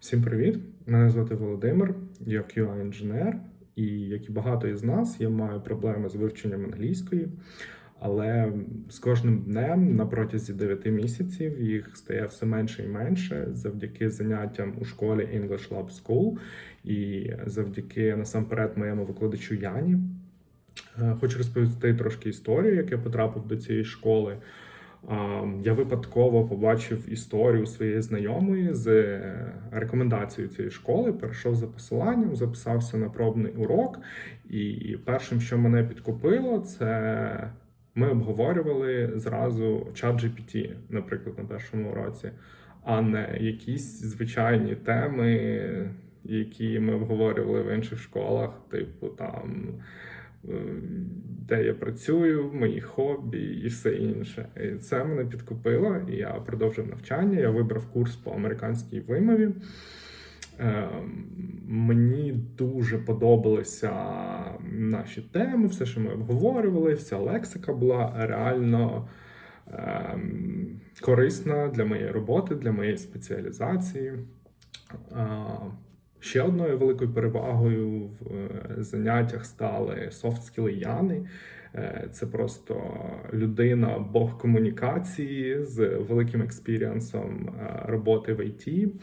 Всім привіт! Мене звати Володимир, я QA інженер, і як і багато із нас, я маю проблеми з вивченням англійської, але з кожним днем на протязі 9 місяців їх стає все менше і менше завдяки заняттям у школі English Lab School і завдяки насамперед моєму викладачу Яні. Е, Хочу розповісти трошки історію, як я потрапив до цієї школи. Я випадково побачив історію своєї знайомої з рекомендацією цієї школи. Перейшов за посиланням, записався на пробний урок, і першим, що мене підкупило, це ми обговорювали зразу чат GPT, наприклад, на першому уроці, а не якісь звичайні теми, які ми обговорювали в інших школах, типу там де я працюю, мої хобі і все інше. І це мене підкупило, і я продовжив навчання. Я вибрав курс по американській вимові. Е, Мені дуже подобалися наші теми, все, що ми обговорювали, вся лексика була реально ем, корисна для моєї роботи, для моєї спеціалізації. Ще одною великою перевагою в е, заняттях стали софт-скіли Яни. Е, Це просто людина Бог комунікації з великим експіріансом е, роботи в ІТ,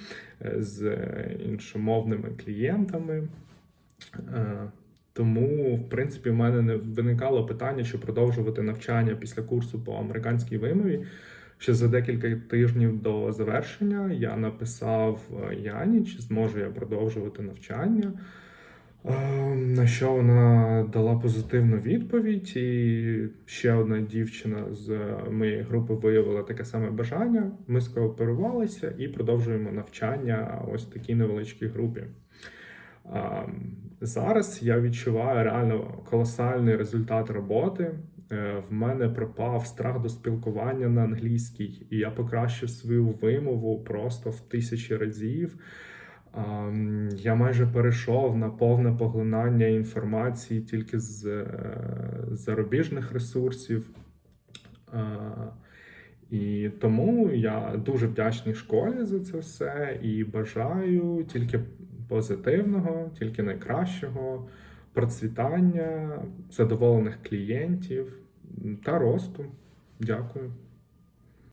з іншомовними клієнтами. Тому, в принципі, в мене не виникало питання, чи продовжувати навчання після курсу по американській вимові. Ще за декілька тижнів до завершення я написав е, Яні, чи зможу я продовжувати навчання. Е, На що вона дала позитивну відповідь, і ще одна дівчина з моєї групи виявила таке саме бажання. Ми скооперувалися і продовжуємо навчання ось в такій невеличкій групі. Зараз я відчуваю реально колосальний результат роботи. Е, В мене пропав страх до спілкування на англійській, і я покращив свою вимову просто в тисячі разів. Я майже перейшов на повне поглинання інформації тільки з е, зарубіжних ресурсів. І тому я дуже вдячний школі за це все і бажаю тільки позитивного, тільки найкращого, процвітання, задоволених клієнтів та росту. Дякую.